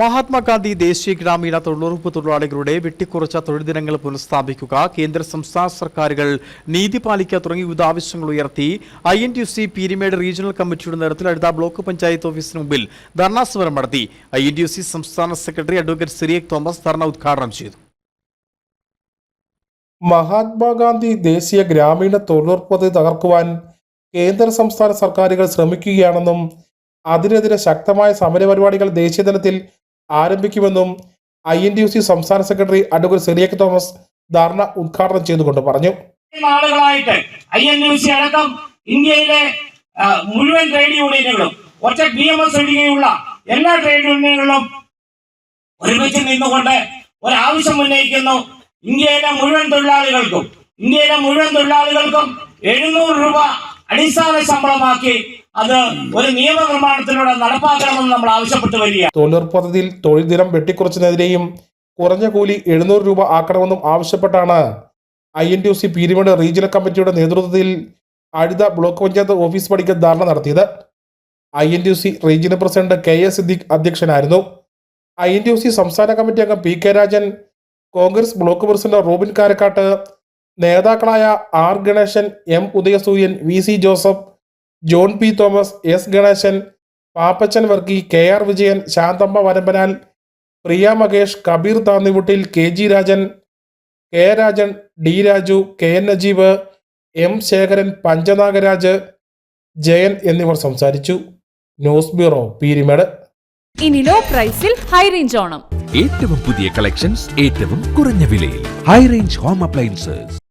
മഹാത്മാഗാന്ധി ദേശീയ ഗ്രാമീണ തൊഴിലുറപ്പ് തൊഴിലാളികളുടെ വെട്ടിക്കുറച്ച തൊഴിൽ ദിനങ്ങൾ പുനഃസ്ഥാപിക്കുക കേന്ദ്ര സംസ്ഥാന സർക്കാരുകൾ നീതി പാലിക്കുക തുടങ്ങിയ വിവിധ ആവശ്യങ്ങൾ ഉയർത്തി I N T C Peermade regional കമ്മിറ്റിയുടെ നേതൃത്വത്തിൽ അടുത്ത ബ്ലോക്ക് പഞ്ചായത്ത് ഓഫീസിന് മുമ്പിൽ ധർണാ സമരം നടത്തി. ഐ എൻ ടി സി സംസ്ഥാന സെക്രട്ടറി അഡ്വക്കേറ്റ് സിറിയക് തോമസ് ധർണ ഉദ്ഘാടനം ചെയ്തു. മഹാത്മാഗാന്ധി ദേശീയ ഗ്രാമീണ തൊഴിലുറപ്പ് പദ്ധതി തകർക്കുവാൻ കേന്ദ്ര സംസ്ഥാന സർക്കാരുകൾ ശ്രമിക്കുകയാണെന്നും അതിനെതിരെ ശക്തമായ സമരപരിപാടികൾ ദേശീയതലത്തിൽ ആരംഭിക്കുമെന്നും I N D U C സംസ്ഥാന സെക്രട്ടറി അഡ്വക്കേറ്റ് സെറിയക്ക് തോമസ് ധാരണ ഉദ്ഘാടനം ചെയ്തുകൊണ്ട് പറഞ്ഞു. നാളുകളായിട്ട് ഐ എൻ യു സി അടക്കം ഇന്ത്യയിലെ മുഴുവൻ ട്രേഡ് യൂണിയനുകളും ഒറ്റ ബി എം എസ് ഒഴികെയുള്ള എല്ലാ ട്രേഡ് യൂണിയനുകളും ഒരുമിച്ച് നിന്നുകൊണ്ട് ഒരാവശ്യം ഉന്നയിക്കുന്നു. ഇന്ത്യയിലെ മുഴുവൻ തൊഴിലാളികൾക്കും ഇന്ത്യയിലെ മുഴുവൻ തൊഴിലാളികൾക്കും എഴുന്നൂറ് രൂപ അടിസ്ഥാന ശമ്പളമാക്കി അത് ഒരു നിയമനിർമ്മാണത്തിലൂടെ നടപ്പാക്കണമെന്ന് നമ്മൾ ആവശ്യപ്പെട്ടു വരിക തൊഴിലുറപ്പ് പദ്ധതിയിൽ തൊഴിൽ ദിനം വെട്ടിക്കുറച്ചതിനെതിരെയും കുറഞ്ഞ കൂലി എഴുന്നൂറ് രൂപ ആക്കണമെന്നും ആവശ്യപ്പെട്ടാണ് I N T C Peermade regional കമ്മിറ്റിയുടെ നേതൃത്വത്തിൽ അഴുത ബ്ലോക്ക് പഞ്ചായത്ത് ഓഫീസ് പടിക്കൽ ധാരണ നടത്തിയത്. I N T C regional president K S Siddique അധ്യക്ഷനായിരുന്നു. ഐ എൻ ടി സി സംസ്ഥാന കമ്മിറ്റി അംഗം P K Rajan Congress block president Robin Karakkattu നേതാക്കളായ R Ganesan M Udayasooryan V C Joseph John P Thomas S Ganesan Pappachan Varkey K R Vijayan Shanthamma Varambanal Priya Mahesh Kabeer Thannivuttil K G Rajan K Rajan D Raju K N Najeeb M Sekharan Panchanagaraj Jayan എന്നിവർ സംസാരിച്ചു. News bureau Peermade. ഇനി low പ്രൈസിൽ high range Onam. ഏറ്റവും പുതിയ collections ഏറ്റവും കുറഞ്ഞ വിലയിൽ. High range home appliances.